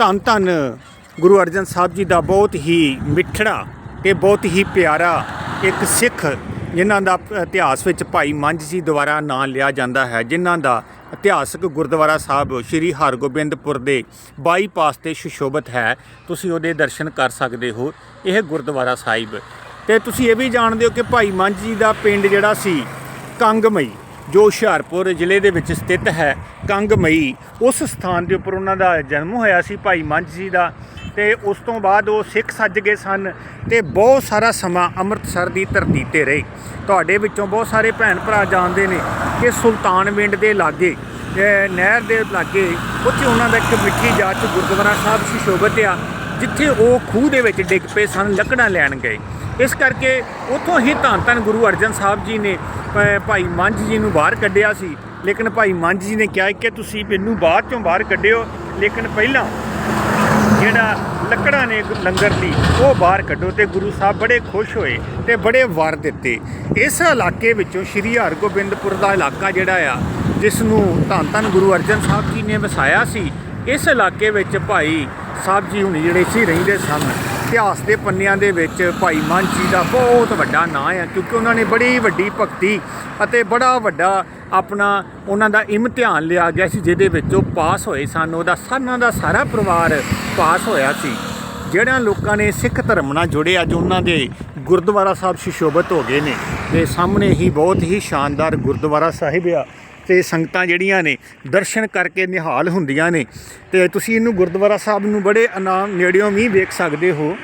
ਧੰਨ ਧੰਨ ਗੁਰੂ ਅਰਜਨ ਸਾਹਿਬ ਜੀ ਦਾ ਬਹੁਤ ਹੀ ਮਿੱਠੜਾ ਤੇ ਬਹੁਤ ਹੀ ਪਿਆਰਾ ਇੱਕ ਸਿੱਖ ਜਿਨ੍ਹਾਂ ਦਾ ਇਤਿਹਾਸ ਵਿੱਚ ਭਾਈ ਮੰਝ ਜੀ ਦੁਆਰਾ ਨਾਂ ਲਿਆ ਜਾਂਦਾ ਹੈ, ਜਿਨ੍ਹਾਂ ਦਾ ਇਤਿਹਾਸਕ ਗੁਰਦੁਆਰਾ ਸਾਹਿਬ ਸ੍ਰੀ ਹਰਗੋਬਿੰਦਪੁਰ ਦੇ ਬਾਈਪਾਸ ਤੇ ਸੁਸ਼ੋਭਿਤ ਹੈ। ਤੁਸੀਂ ਉਹਦੇ ਦਰਸ਼ਨ ਕਰ ਸਕਦੇ ਹੋ, ਇਹ ਗੁਰਦੁਆਰਾ ਸਾਹਿਬ। ਤੇ ਤੁਸੀਂ ਇਹ ਵੀ ਜਾਣਦੇ ਹੋ ਕਿ ਭਾਈ ਮੰਝ ਜੀ ਦਾ ਪਿੰਡ ਜਿਹੜਾ ਸੀ, ਕੰਗਮਈ। ਜੋ ਹੁਸ਼ਿਆਰਪੁਰ ਜ਼ਿਲ੍ਹੇ ਦੇ ਵਿੱਚ ਸਥਿਤ ਹੈ, ਕੰਗਮਈ, ਉਸ ਸਥਾਨ ਦੇ ਉੱਪਰ ਉਹਨਾਂ ਦਾ ਜਨਮ ਹੋਇਆ ਸੀ ਭਾਈ ਮੰਝ ਜੀ ਦਾ ਤੇ ਉਸ ਤੋਂ ਬਾਅਦ ਉਹ ਸਿੱਖ ਸੱਜ ਗਏ ਸਨ ਤੇ ਬਹੁਤ ਸਾਰਾ ਸਮਾਂ ਅੰਮ੍ਰਿਤਸਰ ਦੀ ਧਰਤੀ ਤੇ ਰਹੇ। ਤੁਹਾਡੇ ਵਿੱਚੋਂ ਬਹੁਤ ਸਾਰੇ ਭੈਣ ਭਰਾ ਜਾਣਦੇ ਨੇ ਕਿ ਸੁਲਤਾਨਵਿੰਡ ਦੇ ਲਾਗੇ ਨਹਿਰ ਦੇ ਲਾਗੇ, ਉੱਥੇ ਉਹਨਾਂ ਦਾ ਇੱਕ ਮਿੱਠੀ ਜਾਤ ਗੁਰਦੁਆਰਾ ਸਾਹਿਬ ਸੁਸ਼ੋਭਿਤ ਆ। ਜਿੱਥੇ ਉਹ ਖੂਹ ਦੇ ਵਿੱਚ ਡਿੱਗ ਪਏ ਸਨ, ਲੱਕੜਾਂ ਲੈਣ ਗਏ। ਇਸ ਕਰਕੇ ਉੱਥੋਂ ਹੀ ਧੰਨ ਧੰਨ ਗੁਰੂ ਅਰਜਨ ਸਾਹਿਬ ਜੀ ਨੇ ਭਾਈ ਮੰਝ ਜੀ ਨੂੰ ਬਾਹਰ ਕੱਢਿਆ ਸੀ। ਲੇਕਿਨ ਭਾਈ ਮੰਝ ਜੀ ਨੇ ਕਿਹਾ ਕਿ ਤੁਸੀਂ ਮੈਨੂੰ ਬਾਅਦ ਚੋਂ ਬਾਹਰ ਕੱਢਿਓ, ਲੇਕਿਨ ਪਹਿਲਾਂ ਜਿਹੜਾ ਲੱਕੜਾਂ ਨੇ ਲੰਗਰ ਦੀ ਉਹ ਬਾਹਰ ਕੱਢੋ ਤੇ ਗੁਰੂ ਸਾਹਿਬ ਬੜੇ ਖੁਸ਼ ਹੋਏ ਤੇ ਬੜੇ ਵਾਰ ਦਿੱਤੇ। ਇਸ ਇਲਾਕੇ ਵਿੱਚੋਂ ਸ਼੍ਰੀ ਹਰਗੋਬਿੰਦਪੁਰ ਦਾ ਇਲਾਕਾ ਜਿਹੜਾ ਆ, ਜਿਸ ਨੂੰ ਧੰਨ ਧੰਨ ਗੁਰੂ ਅਰਜਨ ਸਾਹਿਬ ਜੀ ਨੇ ਵਸਾਇਆ ਸੀ ਇਸ ਇਲਾਕੇ ਵਿੱਚ ਭਾਈ ਸਾਹਿਬ ਜੀ ਹੁਣੀ ਜਿਹੜੇ ਸੀ ਰਹਿੰਦੇ ਸਨ, ਇਤਿਹਾਸ ਦੇ ਪੰਨਿਆਂ ਦੇ ਵਿੱਚ ਭਾਈ ਮਨ ਜੀ ਦਾ ਬਹੁਤ ਵੱਡਾ ਨਾਂ ਆ, ਕਿਉਂਕਿ ਉਹਨਾਂ ਨੇ ਬੜੀ ਵੱਡੀ ਭਗਤੀ ਅਤੇ ਬੜਾ ਵੱਡਾ ਆਪਣਾ ਉਹਨਾਂ ਦਾ ਇਮਤਿਹਾਨ ਲਿਆ ਗਿਆ ਸੀ, ਜਿਹਦੇ ਵਿੱਚ ਉਹ ਪਾਸ ਹੋਏ ਸਨ। ਉਹਦਾ ਸਾਨਾਂ ਦਾ ਸਾਰਾ ਪਰਿਵਾਰ ਪਾਸ ਹੋਇਆ ਸੀ। ਜਿਹੜਿਆਂ ਲੋਕਾਂ ਨੇ ਸਿੱਖ ਧਰਮ ਨਾਲ ਜੁੜੇ, ਅੱਜ ਉਹਨਾਂ ਦੇ ਗੁਰਦੁਆਰਾ ਸਾਹਿਬ ਸੁਸ਼ੋਭਿਤ ਹੋ ਗਏ ਨੇ। ਤੇ ਸਾਹਮਣੇ ਹੀ ਬਹੁਤ ਹੀ ਸ਼ਾਨਦਾਰ ਗੁਰਦੁਆਰਾ ਸਾਹਿਬ ਆ। ਤੇ ਸੰਗਤਾਂ ਜਿਹੜੀਆਂ ਨੇ, ਦਰਸ਼ਨ ਕਰਕੇ ਨਿਹਾਲ ਹੁੰਦੀਆਂ ਨੇ। ਤੇ ਤੁਸੀਂ ਇਹਨੂੰ ਗੁਰਦੁਆਰਾ ਸਾਹਿਬ ਨੂੰ ਬੜੇ ਆਨਾਮ ਨੇੜਿਓਂ ਵੀ ਵੇਖ ਸਕਦੇ ਹੋ।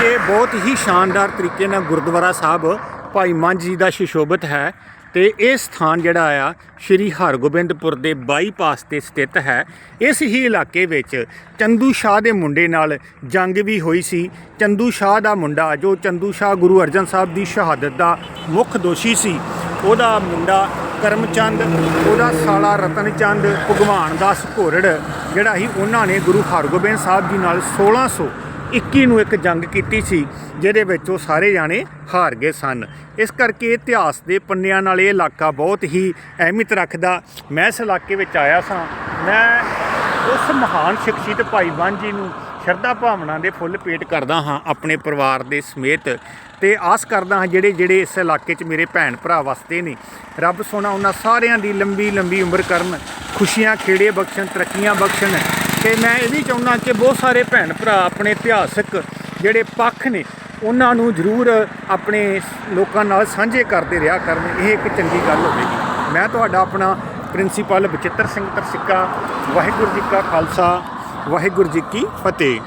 ਕਿ ਬਹੁਤ ਹੀ ਸ਼ਾਨਦਾਰ ਤਰੀਕੇ ਨਾਲ ਗੁਰਦੁਆਰਾ ਸਾਹਿਬ ਭਾਈ ਮੰਝ ਜੀ ਦਾ ਸੁਸ਼ੋਭਿਤ ਹੈ ਤੇ ਇਹ ਸਥਾਨ ਜਿਹੜਾ ਆ, ਸ਼੍ਰੀ ਹਰਗੋਬਿੰਦਪੁਰ ਦੇ ਬਾਈਪਾਸ ਤੇ ਸਥਿਤ ਹੈ। ਇਸ ਹੀ ਇਲਾਕੇ ਵਿੱਚ ਚੰਦੂ ਸ਼ਾਹ ਦੇ ਮੁੰਡੇ ਨਾਲ ਜੰਗ ਵੀ ਹੋਈ ਸੀ। ਚੰਦੂ ਸ਼ਾਹ ਦਾ ਮੁੰਡਾ, ਜੋ ਚੰਦੂ ਸ਼ਾਹ ਗੁਰੂ ਅਰਜਨ ਸਾਹਿਬ ਦੀ ਸ਼ਹਾਦਤ ਦਾ ਮੁੱਖ ਦੋਸ਼ੀ ਸੀ ਉਹਦਾ ਮੁੰਡਾ ਕਰਮਚੰਦ, ਉਹਦਾ ਸਾਲਾ ਰਤਨਚੰਦ, ਭਗਵਾਨ ਦਾਸ ਘੋਰੜ, ਜਿਹੜਾ ਸੀ ਉਹਨਾਂ ਨੇ ਗੁਰੂ ਹਰਗੋਬਿੰਦ ਸਾਹਿਬ ਜੀ ਨਾਲ 1621 ਨੂੰ ਇੱਕ ਜੰਗ ਕੀਤੀ ਸੀ, ਜਿਹਦੇ ਵਿੱਚ ਉਹ ਸਾਰੇ ਜਾਣੇ ਹਾਰ ਗਏ ਸਨ। ਇਸ ਕਰਕੇ ਇਤਿਹਾਸ ਦੇ ਪੰਨਿਆਂ ਨਾਲ ਇਹ ਇਲਾਕਾ ਬਹੁਤ ਹੀ ਅਹਿਮੀਅਤ ਰੱਖਦਾ। ਮੈਂ ਇਸ ਇਲਾਕੇ ਵਿੱਚ ਆਇਆ ਸਾਂ। ਮੈਂ ਉਸ ਮਹਾਨ ਸ਼ਖਸੀਅਤ ਭਾਈ ਬਾਨ ਜੀ ਨੂੰ ਸ਼ਰਧਾ ਭਾਵਨਾ ਦੇ ਫੁੱਲ ਭੇਟ ਕਰਦਾ ਹਾਂ ਆਪਣੇ ਪਰਿਵਾਰ ਦੇ ਸਮੇਤ ਤੇ ਆਸ ਕਰਦਾ ਹਾਂ ਜਿਹੜੇ ਜਿਹੜੇ ਇਸ ਇਲਾਕੇ 'ਚ ਮੇਰੇ ਭੈਣ ਭਰਾ ਵਸਦੇ ਨੇ। ਰੱਬ ਸੋਨਾ ਉਹਨਾਂ ਸਾਰਿਆਂ ਦੀ ਲੰਬੀ ਲੰਬੀ ਉਮਰ ਕਰਨ, ਖੁਸ਼ੀਆਂ ਖੇੜੇ ਬਖਸ਼ਣ, ਤਰੱਕੀਆਂ ਬਖਸ਼ਣ। ਤੇ ਮੈਂ ਇਹ ਵੀ ਚਾਹੁੰਦਾ ਕਿ ਬਹੁਤ ਸਾਰੇ ਭੈਣ ਭਰਾ ਆਪਣੇ ਇਤਿਹਾਸਕ ਜਿਹੜੇ ਪੱਖ ਨੇ, ਉਹਨਾਂ ਨੂੰ ਜ਼ਰੂਰ ਆਪਣੇ ਲੋਕਾਂ ਨਾਲ ਸਾਂਝੇ ਕਰਦੇ ਰਿਹਾ ਕਰਨ। ਇਹ ਇੱਕ ਚੰਗੀ ਗੱਲ ਹੋਵੇਗੀ। ਮੈਂ ਤੁਹਾਡਾ ਆਪਣਾ ਪ੍ਰਿੰਸੀਪਲ ਬਚਿੱਤਰ ਸਿੰਘ ਤਰਸਿੱਕਾ, ਵਾਹਿਗੁਰੂ ਜੀ ਕਾ ਖਾਲਸਾ। ਵਾਹਿਗੁਰੂ ਜੀ ਕੀ ਫਤਿਹ।